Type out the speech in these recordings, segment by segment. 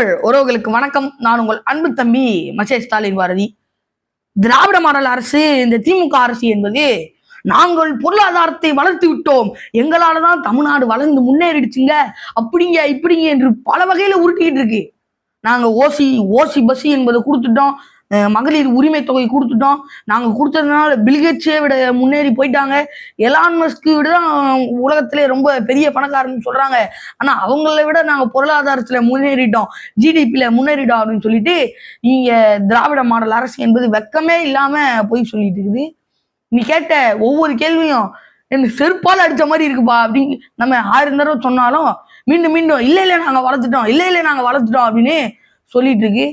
தமிழ் உறவுகளுக்கு வணக்கம். நான் உங்கள் அன்பு தம்பி மசே ஸ்டாலின் பாரதி. திராவிட மாடல் அரசு இந்த திமுக அரசு என்பது நாங்கள் பொருளாதாரத்தை வளர்த்து விட்டோம். எங்களால தான் தமிழ்நாடு வளர்ந்து முன்னேறிடுச்சுங்க. அப்படிங்க இப்படிங்க என்று பல வகையில உருட்டிக்கிட்டு இருக்கு. நாங்க ஓசி ஓசி பஸ் என்பதை கொடுத்துட்டோம். மகளிர் உரிமை தொகை கொடுத்துட்டோம். நாங்கள் கொடுத்ததுனால பில்கேட்ஸே விட முன்னேறி போயிட்டாங்க. எலான் மஸ்க்கு விட தான் உலகத்திலே ரொம்ப பெரிய பணக்காரன்னு சொல்கிறாங்க ஆனால் அவங்கள விட நாங்கள் பொருளாதாரத்தில் முன்னேறிட்டோம். ஜிடிபியில் முன்னேறிட்டோம் அப்படின்னு சொல்லிட்டு இங்கே திராவிட மாடல் அரசு என்பது வெக்கமே இல்லாமல் போய் சொல்லிட்டு இருக்குது. நீ கேட்ட ஒவ்வொரு கேள்வியும் என்ன செருப்பால் அடித்த மாதிரி இருக்குப்பா அப்படின்னு நம்ம ஆயிரம் தடவை சொன்னாலும் மீண்டும் மீண்டும் இல்லை இல்லை நாங்கள் வளர்த்துட்டோம். இல்லை இல்லை நாங்கள் வளர்த்துட்டோம் அப்படின்னு சொல்லிட்டு இருக்கு.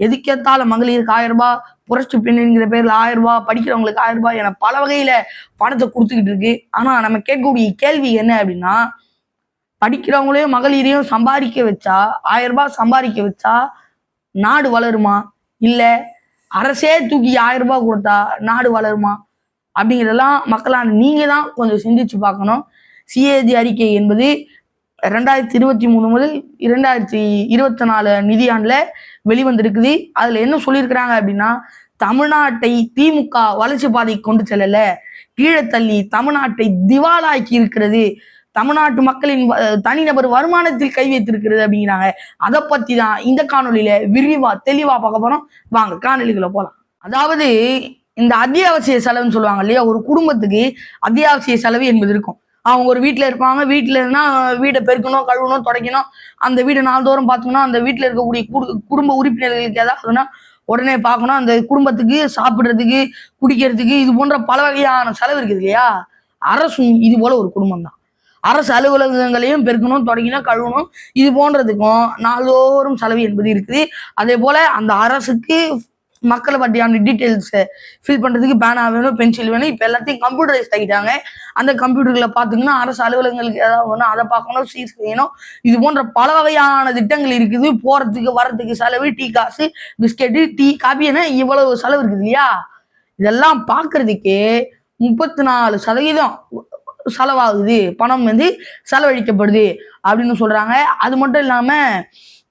எதுக்கேத்தால மகளிருக்கு ஆயிரம் ரூபாய் புரட்சி பெண்ணுங்கிற பேர்ல ஆயிரம் ரூபாய் படிக்கிறவங்களுக்கு ஆயிரம் ரூபாய் என பல வகையில பணத்தை கொடுத்துக்கிட்டு இருக்கு. ஆனா நம்ம கேட்கக்கூடிய கேள்வி என்ன அப்படின்னா படிக்கிறவங்களையும் மகளிரையும் சம்பாதிக்க வச்சா ஆயிரம் ரூபாய் சம்பாதிக்க வச்சா நாடு வளருமா? இல்ல அரசே தூக்கி ஆயிரம் ரூபாய் கொடுத்தா நாடு வளருமா? அப்படிங்கிறதெல்லாம் மக்களான நீங்க தான் கொஞ்சம் சிந்திச்சு பார்க்கணும். சிஏஜி அறிக்கை என்பது ரெண்டாயிரத்தி இருபத்தி மூணு முதல் இரண்டாயிரத்தி இருபத்தி நாலு நிதியாண்டில் வெளிவந்திருக்குது. அதில் என்ன சொல்லியிருக்கிறாங்க அப்படின்னா தமிழ்நாட்டை திமுக வளர்ச்சி பாதை கொண்டு செல்லல. கீழே தள்ளி தமிழ்நாட்டை திவாலாக்கி இருக்கிறது. தமிழ்நாட்டு மக்களின் வ- தனிநபர் வருமானத்தில் கை வைத்திருக்கிறது அப்படிங்கிறாங்க. அதை பத்தி தான் இந்த காணொலியில விரிவா தெளிவா பார்க்க போறோம். வாங்க காணொலிகளை போலாம். அதாவது இந்த அத்தியாவசிய செலவுன்னு சொல்லுவாங்க இல்லையா? ஒரு குடும்பத்துக்கு அத்தியாவசிய செலவு என்பது இருக்கும். அவங்க ஒரு வீட்டில் இருப்பாங்க. வீட்டில் இருந்தால் வீடை பெருக்கணும் கழுவணும் துடைக்கணும். அந்த வீடை நாள்தோறும் பார்த்துக்கணும் அந்த வீட்டில் இருக்கக்கூடிய குடு- குடும்ப உறுப்பினர்களுக்கு ஏதாவதுன்னா உடனே பார்க்கணும் அந்த குடும்பத்துக்கு சாப்பிட்றதுக்கு குடிக்கிறதுக்கு இது போன்ற பல வகையான செலவு இருக்குது இல்லையா? அரசும் இது போல ஒரு குடும்பம் தான் அரசு அலுவலகங்களையும் பெருக்கணும் தொடங்கினோம் கழுவணும் இது போன்றதுக்கும் நாள்தோறும் செலவு என்பது இருக்குது. அதே போல அந்த அரசுக்கு மக்களை பற்றியான டீட்டெயில்ஸை ஃபில் பண்ணுறதுக்கு பேனா வேணும் பென்சில் வேணும். இப்போ எல்லாத்தையும் கம்ப்யூட்டரைஸ் ஆகிட்டாங்க அந்த கம்ப்யூட்டர்களை பார்த்திங்கன்னா அரசு அலுவலகங்களுக்கு ஏதாவது வேணும் அதை பார்க்கணும் சீஸ் செய்யணும் இது போன்ற பல வகையான திட்டங்கள் இருக்குது. போகிறதுக்கு வர்றதுக்கு செலவு டீ காசு பிஸ்கெட்டு டீ காபி என இவ்வளவு செலவு இருக்குது இல்லையா? இதெல்லாம் பார்க்கறதுக்கே முப்பத்தி நாலு சதவீதம் செலவாகுது. பணம் வந்து செலவழிக்கப்படுது அப்படின்னு சொல்றாங்க. அது மட்டும் இல்லாமல்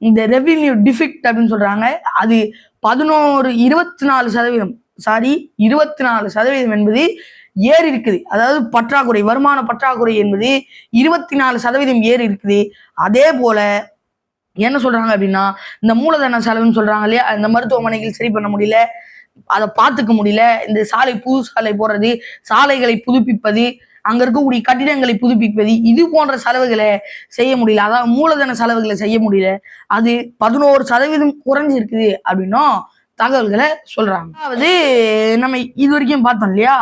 இந்த ரெவின்யூ டிஃபிக்ட் அப்படின்னு சொல்றாங்க. அது பதினோரு இருபத்தி நாலு சதவீதம். சாரி இருபத்தி நாலு சதவீதம் என்பது ஏறி இருக்குது. அதாவது பற்றாக்குறை வருமான பற்றாக்குறை என்பது இருபத்தி நாலு சதவீதம் ஏறி இருக்குது. அதே போல என்ன சொல்றாங்க அப்படின்னா இந்த மூலதன செலவுன்னு சொல்றாங்க இல்லையா? இந்த மருத்துவமனைகள் சரி பண்ண முடியல. அதை பார்த்துக்க முடியல. இந்த சாலை புது சாலை போடுறது சாலைகளை புதுப்பிப்பது அங்க இருக்கக்கூடிய கட்டிடங்களை புதுப்பிப்பது இது போன்ற செலவுகளை செய்ய முடியல. அதாவது மூலதன செலவுகளை செய்ய முடியல. அது பதினோரு சதவீதம் குறைஞ்சு இருக்குது அப்படின்னும் தகவல்களை சொல்றாங்க. அதாவது நம்ம இது வரைக்கும் பார்த்தோம் இல்லையா?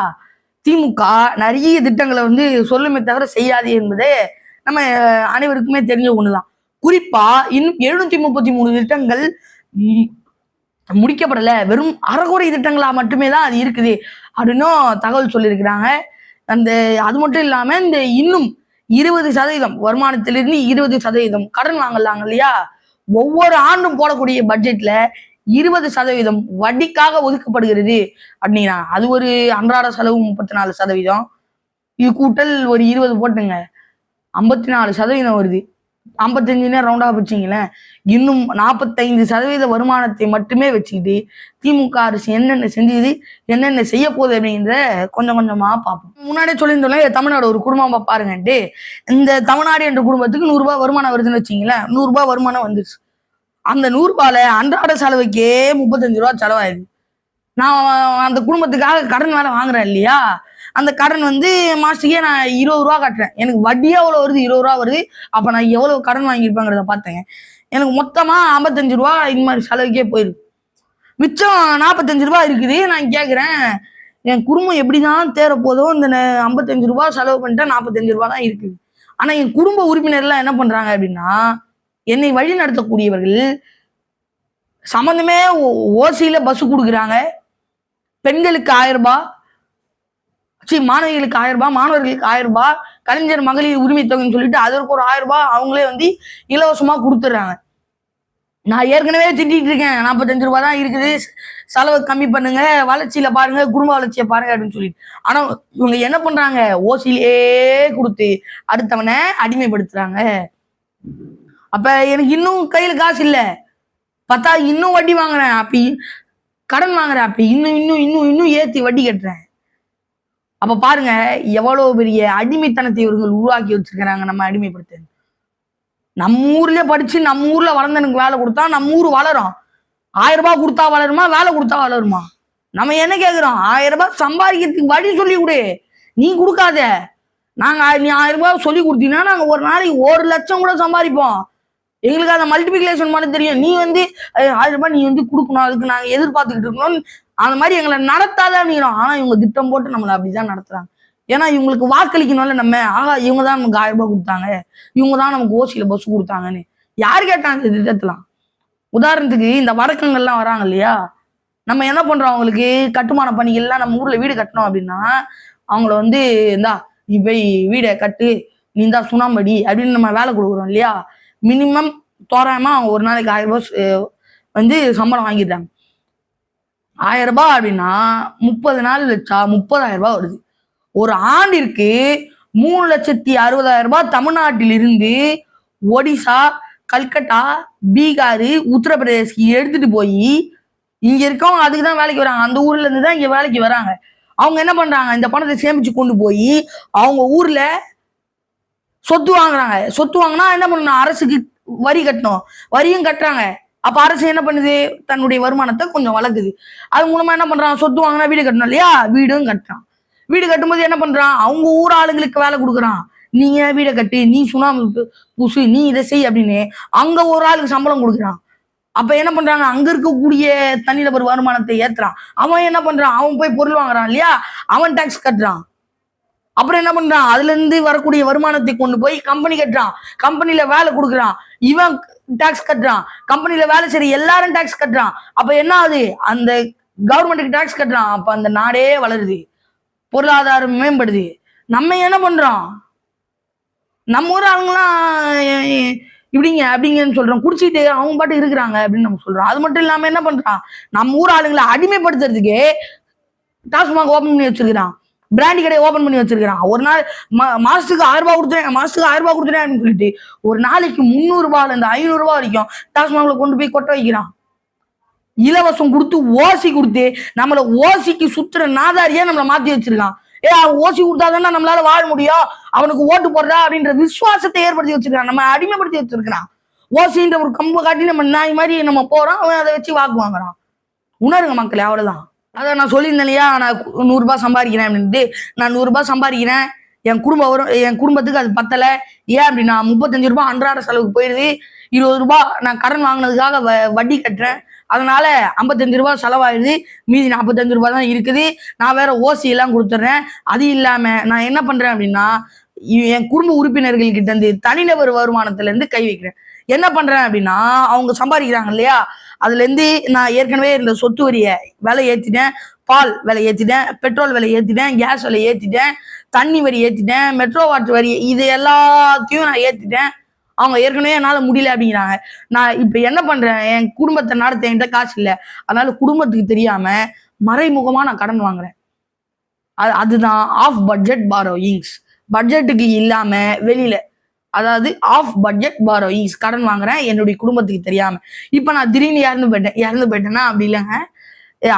திமுக நிறைய திட்டங்களை வந்து சொல்லுமே தவிர செய்யாது என்பது நம்ம அனைவருக்குமே தெரிஞ்ச ஒண்ணுதான். குறிப்பா இன்னும் எழுநூத்தி முப்பத்தி மூணு திட்டங்கள் முடிக்கப்படலை முடிக்கப்படல. வெறும் அறகுறை திட்டங்களா மட்டுமே தான் அது இருக்குது. அப்படின்னும் தகவல் சொல்லியிருக்கிறாங்க. அந்த அது மட்டும் இல்லாம இந்த இன்னும் இருபது சதவீதம் வருமானத்திலிருந்து இருபது சதவீதம் கடன் வாங்கலாங்க இல்லையா? ஒவ்வொரு ஆண்டும் போடக்கூடிய பட்ஜெட்ல இருபது சதவீதம் வட்டிக்காக ஒதுக்கப்படுகிறது அப்படின்னா அது ஒரு அன்றாட செலவு முப்பத்தி நாலு சதவீதம். இது கூட்டல் ஒரு இருபது போட்டுங்க. ஐம்பத்தி நாலு சதவீதம் வருது. ஐம்பத்தஞ்சுனே ரவுண்டா வச்சிங்களேன் இன்னும் நாற்பத்தைந்து சதவீத வருமானத்தை மட்டுமே வச்சுக்கிட்டு திமுக அரசு என்னென்ன செஞ்சது என்னென்ன செய்ய போகுது அப்படிங்கிறத கொஞ்சம் கொஞ்சமாக பார்ப்போம். முன்னாடியே சொல்லியிருந்தோம்ல தமிழ்நாடு ஒரு குடும்பம் பாருங்கன்ட்டு. இந்த தமிழ்நாடு என்ற குடும்பத்துக்கு நூறுரூபா வருமானம் வருதுன்னு வச்சிங்களேன் நூறுரூபா வருமானம் வந்துருச்சு. அந்த நூறுரூபால அன்றாட செலவுக்கே முப்பத்தஞ்சு ரூபா செலவாயிடுது. நான் அந்த குடும்பத்துக்காக கடன் வேலை வாங்குறேன் இல்லையா? அந்த கடன் வந்து மாசத்துக்கே நான் இருபது ரூபா கட்டுறேன் எனக்கு வட்டியே எவ்வளோ வருது இருபது ரூபா வருது அப்போ நான் எவ்வளோ கடன் வாங்கியிருப்பேங்கிறத பார்த்தேங்க எனக்கு மொத்தமாக ஐம்பத்தஞ்சு ரூபா இந்த மாதிரி செலவுக்கே போயிருக்கு மிச்சம் நாற்பத்தஞ்சு ரூபா இருக்குது நான் கேட்குறேன் என் குடும்பம் எப்படிதான் தேர போதோ இந்த ஐம்பத்தஞ்சு ரூபா செலவு பண்ணிட்டா நாற்பத்தஞ்சு ரூபா தான் இருக்குது ஆனால் என் குடும்ப உறுப்பினர்லாம் என்ன பண்ணுறாங்க அப்படின்னா என்னை வழி நடத்தக்கூடியவர்கள் சம்மந்தமே ஓசியில் பஸ் கொடுக்குறாங்க பெண்களுக்கு ஆயிரம் ரூபாய் சரி மாணவிகளுக்கு ஆயிரம் ரூபாய் மாணவர்களுக்கு ஆயிரம் ரூபாய் கலைஞர் மகளிர் உரிமை தொகைன்னு சொல்லிட்டு அதற்கு ஒரு ஆயிரம் ரூபாய் அவங்களே வந்து இலவசமா கொடுத்துட்றாங்க. நான் ஏற்கனவே திட்டிட்டு இருக்கேன். நாற்பத்தஞ்சு ரூபாய் தான் இருக்குது. செலவு கம்மி பண்ணுங்க. வளர்ச்சியில பாருங்க. குடும்ப வளர்ச்சியை பாருங்க அப்படின்னு சொல்லிட்டு. ஆனா இவங்க என்ன பண்றாங்க? ஓசிலே கொடுத்து அடுத்தவனை அடிமைப்படுத்துறாங்க. அப்ப எனக்கு இன்னும் கையில காசு இல்லை. பார்த்தா இன்னும் வட்டி வாங்குறேன். அப்படி கடன் வாங்குறேன். அப்படி இன்னும் இன்னும் இன்னும் இன்னும் ஏத்தி வட்டி கட்டுறேன். அப்ப பாருங்க எவ்வளவு பெரிய அடிமைத்தனத்தை இவர்கள் உருவாக்கி வச்சிருக்கிறாங்க நம்ம அடிமைப்படுத்த. நம்ம ஊர்ல படிச்சு நம்ம ஊர்ல வளர்ந்தனுக்கு வேலை கொடுத்தா நம்ம ஊர் வளரும். ஆயிரம் ரூபாய் கொடுத்தா வளருமா? வேலை கொடுத்தா வளருமா? நம்ம என்ன கேக்குறோம்? ஆயிரம் ரூபாய் சம்பாதிக்கிறதுக்கு வழி சொல்லி கொடு. நீ கொடுக்காத. நாங்க நீ ஆயிரம் ரூபாய் சொல்லி கொடுத்தீங்கன்னா நாங்க ஒரு நாளைக்கு ஒரு லட்சம் கூட சம்பாதிப்போம். எங்களுக்கு அந்த மல்டிபிகேஷன் மட்டும் தெரியும். நீ வந்து ஆயிரம் ரூபாய் நீ வந்து கொடுக்கணும். அதுக்கு நாங்க எதிர்பார்த்துக்கிட்டு இருக்கணும் அந்த மாதிரி எங்களை நடத்தாத அப்படிங்கிறோம். ஆனா இவங்க திட்டம் போட்டு நம்மளை அப்படிதான் நடத்துறாங்க. ஏன்னா இவங்களுக்கு வாக்களிக்கணும்ல நம்ம. ஆகா இவங்க தான் நமக்கு ஆயிரம் ரூபாய் கொடுத்தாங்க. இவங்க தான் நமக்கு ஓசியில பஸ் கொடுத்தாங்கன்னு. யார் கேட்டாங்க இந்த திட்டத்தெல்லாம்? உதாரணத்துக்கு இந்த வடக்கங்கள்லாம் வராங்க இல்லையா? நம்ம என்ன பண்றோம் அவங்களுக்கு? கட்டுமான பணிகள்லாம் நம்ம ஊர்ல வீடு கட்டணும் அப்படின்னா அவங்கள வந்து இந்தா நீ போய் வீடை கட்டு. நீ இந்தா சுண்ணாம்படி அப்படின்னு நம்ம வேலை கொடுக்குறோம் இல்லையா? மினிமம் தோராயமா அவங்க ஒரு நாளைக்கு ஆயிரம் ரூபாய் வந்து சம்பளம் வாங்கிடுறாங்க. ஆயிரம் ரூபாய் அப்படின்னா முப்பது நாள் வச்சா முப்பதாயிரம் ரூபாய் வருது. ஒரு ஆண்டிற்கு மூணு லட்சத்தி அறுபதாயிரம் ரூபாய் தமிழ்நாட்டிலிருந்து ஒடிசா கல்கட்டா பீகார் உத்தரப்பிரதேஷ்க்கு எடுத்துட்டு போய் இங்க இருக்கவங்க அதுக்கு தான் வேலைக்கு வராங்க. அந்த ஊர்ல இருந்து தான் இங்க வேலைக்கு வராங்க. அவங்க என்ன பண்றாங்க? இந்த பணத்தை சேமிச்சு கொண்டு போய் அவங்க ஊர்ல சொத்து வாங்குறாங்க. சொத்து வாங்கினா என்ன பண்ணணும்? அரசுக்கு வரி கட்டணும். வரியும் கட்டுறாங்க. அப்ப அரசு என்ன பண்ணுது? தன்னுடைய வருமானத்தை கொஞ்சம் வளர்க்குது அது மூலமா என்ன பண்றான்? சொத்து வாங்கினா வீடு கட்டணும் இல்லையா? வீடும் கட்டுறான். வீடு கட்டும்போது என்ன பண்றான்? அவங்க ஊர் ஆளுங்களுக்கு வேலை கொடுக்குறான். நீ ஏன் வீடை கட்டு? நீ சுனாமி பூ- பூசு நீ இதை செய் அப்படின்னு அங்க ஒரு ஆளுக்கு சம்பளம் கொடுக்குறான். அப்ப என்ன பண்றாங்க? அங்க இருக்கக்கூடிய தனிநபர் வருமானத்தை ஏத்துறான். அவன் என்ன பண்றான்? அவன் போய் பொருள் வாங்குறான் இல்லையா? அவன் டாக்ஸ் கட்டுறான். அப்புறம் என்ன பண்றான்? அதுல இருந்து வரக்கூடிய வருமானத்தை கொண்டு போய் கம்பெனி கட்டுறான். கம்பெனில வேலை கொடுக்குறான். இவன் டாக்ஸ் கட்டுறான். கம்பெனியில வேலை செய்யற எல்லாரும் டாக்ஸ் கட்டுறான். அப்ப என்ன ஆகுது? அந்த கவர்மெண்ட்டுக்கு டாக்ஸ் கட்டுறான். அப்ப அந்த நாடே வளருது. பொருளாதாரம் மேம்படுது. நம்ம என்ன பண்றோம்? நம்ம ஊர் ஆளுங்களாம் இப்படிங்க அப்படிங்கன்னு சொல்றோம். குடிச்சிட்டு அவங்க பாட்டு இருக்கிறாங்க அப்படின்னு நம்ம சொல்றோம். அது மட்டும் இல்லாம என்ன பண்றான்? நம்ம ஊர் ஆளுங்களை அடிமைப்படுத்துறதுக்கு டாஸ்மாக் ஓபன் பண்ணி வச்சிருக்கிறான். பிராண்டி கடையை ஓபன் பண்ணி வச்சிருக்கிறான். ஒரு நாள் மா- மாசத்துக்கு ஆயிரம் ரூபாய் கொடுத்துறேன் மாசத்துக்கு ஆயிரம் ரூபாய் கொடுத்துறேன் அப்படின்னு சொல்லிட்டு ஒரு நாளைக்கு முந்நூறு ரூபாயில இருந்து ஐநூறு ரூபாய் வரைக்கும் டாஸ்மாக்ல கொண்டு போய் கொட்ட வைக்கிறான். இலவசம் கொடுத்து ஓசி கொடுத்து நம்மளை ஓசிக்கு சுத்துற நாதாரியா நம்மளை மாத்தி வச்சிருக்கான். ஏ அவன் ஓசி கொடுத்தாதானே நம்மளால வாழ முடியும்? அவனுக்கு ஓட்டு போடுறா அப்படின்ற விசுவாசத்தை ஏற்படுத்தி வச்சிருக்கான். நம்ம அடிமைப்படுத்தி வச்சிருக்கிறான். ஓசின்ற ஒரு கம்பை காட்டி நம்ம நாய் மாதிரி நம்ம போறோம் அவன் அதை வச்சு வாக்கு வாங்குறான். உணருங்க மக்களே அவ்வளவுதான். அதான் நான் சொல்லியிருந்தேன் இல்லையா நான் நூறுரூபா சம்பாதிக்கிறேன் அப்படின்ட்டு. நான் நூறுரூபா சம்பாதிக்கிறேன். என் குடும்பம் வரும் என் குடும்பத்துக்கு அது பத்தலை. ஏன் அப்படின்னா முப்பத்தஞ்சு ரூபா அன்றாட செலவுக்கு போயிடுது இருபது ரூபாய் நான் கடன் வாங்கினதுக்காக வ- வட்டி கட்டுறேன். அதனால ஐம்பத்தஞ்சு ரூபா செலவாயிடுது மீதி நாற்பத்தஞ்சு ரூபா தான் இருக்குது. நான் வேற ஓசி எல்லாம் கொடுத்துட்றேன். அது இல்லாமல் நான் என்ன பண்ணுறேன் அப்படின்னா என் குடும்ப உறுப்பினர்கள் கிட்ட இருந்து தனிநபர் வருமானத்துல இருந்து கை வைக்கிறேன். என்ன பண்றேன் அப்படின்னா அவங்க சம்பாதிக்கிறாங்க இல்லையா? அதுல இருந்து நான் ஏற்கனவே இந்த சொத்து வரியை விலை ஏத்திட்டேன் பால் விலை ஏத்திட்டேன் பெட்ரோல் விலை ஏத்திட்டேன் கேஸ் விலை ஏத்திட்டேன் தண்ணி வரி ஏத்திட்டேன் மெட்ரோ வாட்டர் வரி இது எல்லாத்தையும் நான் ஏத்திட்டேன். அவங்க ஏற்கனவே என்னால முடியல அப்படிங்கிறாங்க. நான் இப்ப என்ன பண்றேன்? என் குடும்பத்தை நடத்த என்கிட்ட காசு இல்லை. அதனால குடும்பத்துக்கு தெரியாம மறைமுகமா நான் கடன் வாங்குறேன். அது அதுதான் ஆஃப் பட்ஜெட் பாரோயிங்ஸ் பட்ஜெட்டுக்கு இல்லாம வெளியில அதாவது ஆஃப் பட்ஜெட் பாரோயிங்ஸ் கடன் வாங்குறேன் என்னுடைய குடும்பத்துக்கு தெரியாம. இப்ப நான் திடீர்னு இறந்து போயிட்டேன் இறந்து போயிட்டேன்னா அப்படி இல்லைங்க.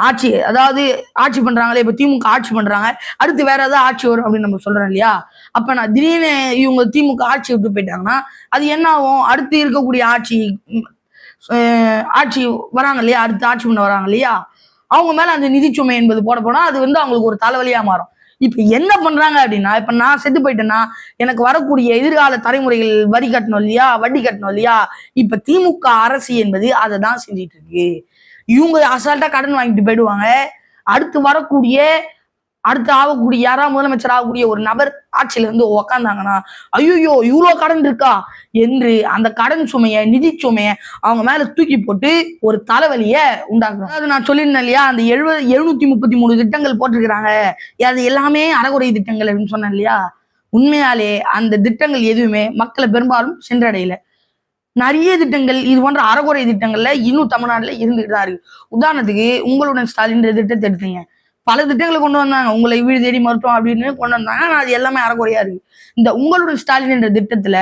ஆட்சி அதாவது ஆட்சி பண்றாங்களே இப்ப திமுக ஆட்சி பண்றாங்க. அடுத்து வேற ஏதாவது ஆட்சி வரும் அப்படின்னு நம்ம சொல்றோம் இல்லையா? அப்ப நான் திடீர்னு இவங்க திமுக ஆட்சி விட்டு போயிட்டாங்கன்னா அது என்ன ஆகும்? அடுத்து இருக்கக்கூடிய ஆட்சி ஆட்சி வராங்க இல்லையா? அடுத்து ஆட்சி பண்ண வராங்க இல்லையா? அவங்க மேல அந்த நிதிச்சுமை என்பது போட போனா அது வந்து அவங்களுக்கு ஒரு தலைவலியா மாறும். இப்ப என்ன பண்றாங்க அப்படின்னா இப்ப நான் செத்து போயிட்டேன்னா எனக்கு வரக்கூடிய எதிர்கால தலைமுறைகள் வரி கட்டணும் இல்லையா வட்டி கட்டணும் இல்லையா? இப்ப திமுக அரசு என்பது அதை தான் செஞ்சிட்டு இருக்கு. இவங்க அசால்ட்டா கடன் வாங்கிட்டு போயிடுவாங்க. அடுத்து வரக்கூடிய அடுத்து ஆகக்கூடிய யாரா முதலமைச்சர் ஆகக்கூடிய ஒரு நபர் ஆட்சியில இருந்து உக்காந்தாங்கன்னா ஐயோ இவ்வளோ கடன் இருக்கா? என்று அந்த கடன் சுமையை நிதி சுமையை அவங்க மேல தூக்கி போட்டு ஒரு தலைவலிய உண்டாக்குறாங்க. அதாவது நான் சொல்லியிருந்தேன் இல்லையா அந்த எழுபது எழுநூத்தி முப்பத்தி மூணு திட்டங்கள் போட்டிருக்கிறாங்க. அது எல்லாமே அறகுறை திட்டங்கள் அப்படின்னு சொன்னேன் இல்லையா? உண்மையாலே அந்த திட்டங்கள் எதுவுமே மக்களை பெரும்பாலும் சென்றடையலை. நிறைய திட்டங்கள் இது போன்ற அறகுறை திட்டங்கள்ல இன்னும் தமிழ்நாட்டில் இருந்துகிட்டு தான் இருக்கு. உதாரணத்துக்கு உங்களுடன் ஸ்டாலின் திட்டத்தை எடுத்தீங்க. பல திட்டங்களை கொண்டு வந்தாங்க. உங்களை வீடு தேடி மருத்துவம் அப்படின்னு கொண்டு வந்தாங்க. ஆனால் அது எல்லாமே அறக்குறையா இருக்கு. இந்த உங்களுடைய ஸ்டாலின் என்ற திட்டத்துல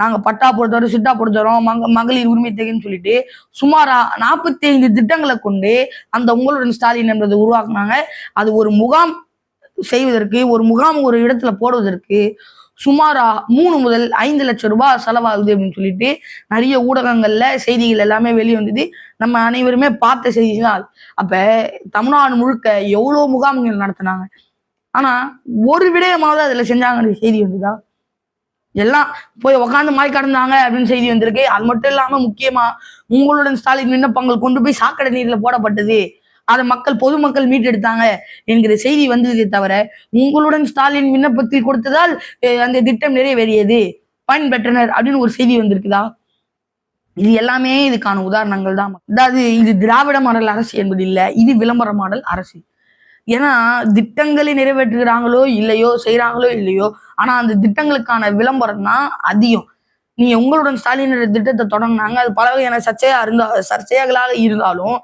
நாங்க பட்டா பொறுத்தவரை சிட்டா பொறுத்தவரோம் மக மகளிர் உரிமை தொகைன்னு சொல்லிட்டு சுமாரா நாற்பத்தி ஐந்து திட்டங்களை கொண்டு அந்த உங்களுடன் ஸ்டாலின் என்பதை உருவாக்குனாங்க. அது ஒரு முகாம் செய்வதற்கு ஒரு முகாம் ஒரு இடத்துல போடுவதற்கு சுமாரா மூணு முதல் ஐந்து லட்சம் ரூபாய் செலவாகுது அப்படின்னு சொல்லிட்டு நிறைய ஊடகங்கள்ல செய்திகள் எல்லாமே வெளியே வந்தது. நம்ம அனைவருமே பார்த்த செய்தி தான் அது. அப்ப தமிழ்நாடு முழுக்க எவ்வளோ முகாம்கள் நடத்தினாங்க. ஆனா ஒரு விடயமாவது அதுல செஞ்சாங்கன்னு செய்தி வந்துதா? எல்லாம் போய் உக்காந்து மாய் கடந்தாங்க அப்படின்னு செய்தி வந்திருக்கு. அது மட்டும் இல்லாம முக்கியமா உங்களுடன் ஸ்டாலின் விண்ணப்பங்கள் கொண்டு போய் சாக்கடை நீர்ல போடப்பட்டது. அதை மக்கள் பொதுமக்கள் மீட்டெடுத்தாங்க என்கிற செய்தி வந்ததே தவிர உங்களுடன் ஸ்டாலின் விண்ணப்பத்தில் கொடுத்ததால் அந்த திட்டம் நிறைவேறியது. பயன்பெற்றனர் அப்படின்னு ஒரு செய்தி வந்திருக்குதா? இது எல்லாமே இதுக்கான உதாரணங்கள் தான். அதாவது இது திராவிட மாடல் அரசு என்பது இல்லை இது விளம்பர மாடல் அரசு. ஏன்னா திட்டங்களை நிறைவேற்றுகிறாங்களோ இல்லையோ செய்கிறாங்களோ இல்லையோ ஆனா அந்த திட்டங்களுக்கான விளம்பரம் தான் அதிகம். நீ உங்களுடன் ஸ்டாலின் திட்டத்தை தொடங்கினாங்க அது பல வகையான சர்ச்சையா இருந்தா சர்ச்சைகளாக இருந்தாலும்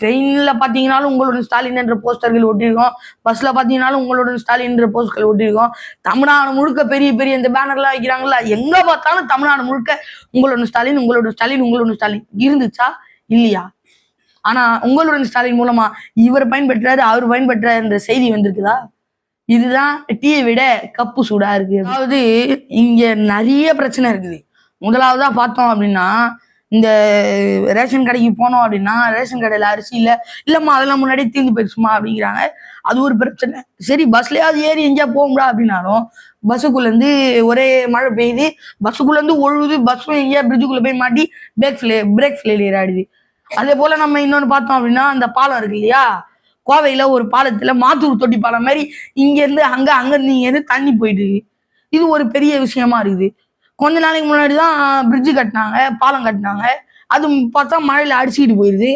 ட்ரெயின்ல பாத்தீங்கன்னாலும் உங்களுடைய ஸ்டாலின் என்ற போஸ்டர்கள் ஒட்டியிருக்கோம். பஸ்ல பாத்தீங்கன்னாலும் உங்களோட ஸ்டாலின் என்ற போஸ்டர்கள் ஒட்டியிருக்கோம். தமிழ்நாடு முழுக்க பெரிய பெரிய இந்த பேனர்லாம் வைக்கிறாங்களா எங்க பார்த்தாலும் தமிழ்நாடு முழுக்க உங்களோட ஸ்டாலின் உங்களோட ஸ்டாலின் உங்களுடன் ஸ்டாலின். இருந்துச்சா? இல்லையா? ஆனா உங்களுடைய ஸ்டாலின் மூலமா இவர் பயன்பெற்றாரு அவர் பயன்பெற்றாரு என்ற செய்தி வந்திருக்குதா? இதுதான் டீயை விட கப்பு சூடா இருக்கு. அதாவது இங்க நிறைய பிரச்சனை இருக்குது. முதலாவதா பார்த்தோம் அப்படின்னா இந்த ரேஷன் கடைக்கு போனோம் அப்படின்னா ரேஷன் கடையில அரிசி இல்லை இல்லம்மா அதெல்லாம் முன்னாடி தீர்ந்து போயிடுச்சுமா அப்படிங்கிறாங்க. அது ஒரு பிரச்சனை. சரி பஸ்லயாவது ஏறி எங்கேயா போகும்டா அப்படின்னாலும் பஸ்ஸுக்குள்ளேருந்து ஒரே மழை பெய்யுது. பஸ்ஸுக்குள்ளேருந்து ஒழுகுது. பஸ்ஸும் எங்கேயா பிரிட்ஜுக்குள்ளே போய் மாட்டி பிரேக் ஃபிளே பிரேக் ஃபெயிலியர் ஆயிடுது. அதே போல நம்ம இன்னொன்று பார்த்தோம் அப்படின்னா அந்த பாலம் இருக்கு இல்லையா? கோவையில் ஒரு பாலத்தில் மாத்தூர் தொட்டி பாலம் மாதிரி இங்கேருந்து அங்கே அங்கேருந்து இங்கேருந்து தண்ணி போயிட்டு இருக்கு. இது ஒரு பெரிய விஷயமா இருக்குது. கொஞ்ச நாளைக்கு முன்னாடி தான் பிரிட்ஜு கட்டினாங்க பாலம் கட்டினாங்க. அது பார்த்தா மழையில் அடிச்சுக்கிட்டு போயிடுது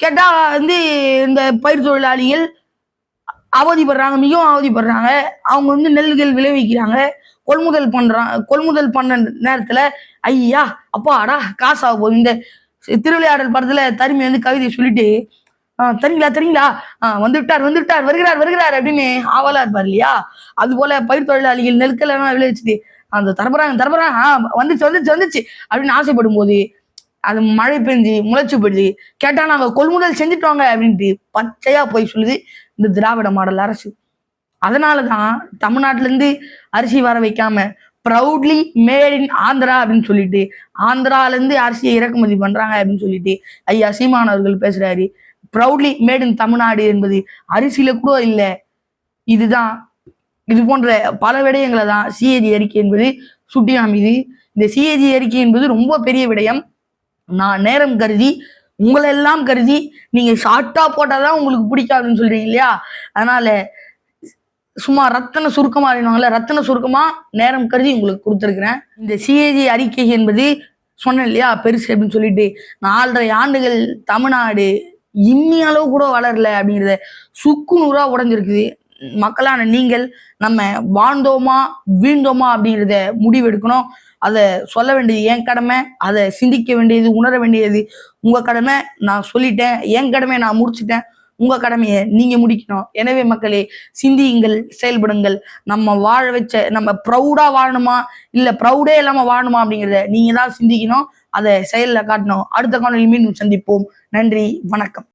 கேட்டால் வந்து இந்த பயிர் தொழிலாளிகள் அவதிப்படுறாங்க மிகவும் அவதிப்படுறாங்க. அவங்க வந்து நெல்கள் விளைவிக்கிறாங்க. கொள்முதல் பண்ணுறாங்க கொள்முதல் பண்ண நேரத்தில் ஐயா அப்பா அடா காசு ஆக போகுது. இந்த திருவிளையாடல் படத்தில் தருமி வந்து கவிதை சொல்லிட்டு தரீங்களா தரீங்களா. வந்துவிட்டார் வந்துவிட்டார் வருகிறார் வருகிறார் அப்படின்னு ஆவலா இருப்பார் இல்லையா? அது போல பயிர் தொழிலாளிகள் நெற்கள் எல்லாம் விளைவிச்சுட்டு அந்த தரப்புறாங்க தரப்புறாங்க வந்துச்சு வந்துச்சு வந்துச்சு அப்படின்னு ஆசைப்படும் போது அது மழை பெஞ்சு முளைச்சு போயிடுது. கேட்டா நாங்க கொள்முதல் செஞ்சுட்டோங்க அப்படின்ட்டு பச்சையா போய் சொல்லுது இந்த திராவிட மாடல் அரசு. அதனாலதான் தமிழ்நாட்டுல இருந்து அரிசி வர வைக்காம ப்ரௌட்லி மேட் இன் ஆந்திரா அப்படின்னு சொல்லிட்டு ஆந்திரால இருந்து அரிசியை இறக்குமதி பண்றாங்க அப்படின்னு சொல்லிட்டு ஐயா சீமான் அவர்கள் பேசுறாரு. ப்ரௌட்லி மேட் இன் தமிழ்நாடு என்பது அரிசியில கூட இல்லை. இதுதான் இது போன்ற பல விடயங்களை தான் சிஏஜி அறிக்கை என்பது சுட்டி அமைது இந்த சிஏஜி அறிக்கை என்பது ரொம்ப பெரிய விடயம். நான் நேரம் கருதி உங்களை எல்லாம் கருதி நீங்க ஷார்ட்டா போட்டாதான் உங்களுக்கு பிடிக்காதுன்னு சொல்றீங்க இல்லையா? அதனால சும்மா ரத்தன சுருக்கமா அறிவாங்கல்ல ரத்தன சுருக்கமா நேரம் கருதி உங்களுக்கு கொடுத்துருக்குறேன். இந்த சிஏஜி அறிக்கை என்பது சொன்னேன் இல்லையா பெருசு அப்படின்னு சொல்லிட்டு. நாலரை ஆண்டுகள் தமிழ்நாடு இன்னி அளவு கூட வளரல அப்படிங்கிறத சுக்கு நூறா உடஞ்சிருக்குது. மக்களான நீங்கள் நம்ம வாழ்ந்தோமா வீழ்ந்தோமா அப்படிங்கிறத முடிவெடுக்கணும். அதை சொல்ல வேண்டியது என் கடமை அதை சிந்திக்க வேண்டியது உணர வேண்டியது உங்க கடமை. நான் சொல்லிட்டேன் என் கடமையை நான் முடிச்சிட்டேன். உங்க கடமையை நீங்க முடிக்கணும். எனவே மக்களே சிந்தியுங்கள் செயல்படுங்கள். நம்ம வாழ வச்ச நம்ம ப்ரௌடா வாழணுமா? இல்ல ப்ரௌடே இல்லாம வாழணுமா அப்படிங்கிறத நீங்க தான் சிந்திக்கணும். அதை செயலில் காட்டணும். அடுத்த காணொலி மீண்டும் சந்திப்போம். நன்றி வணக்கம்.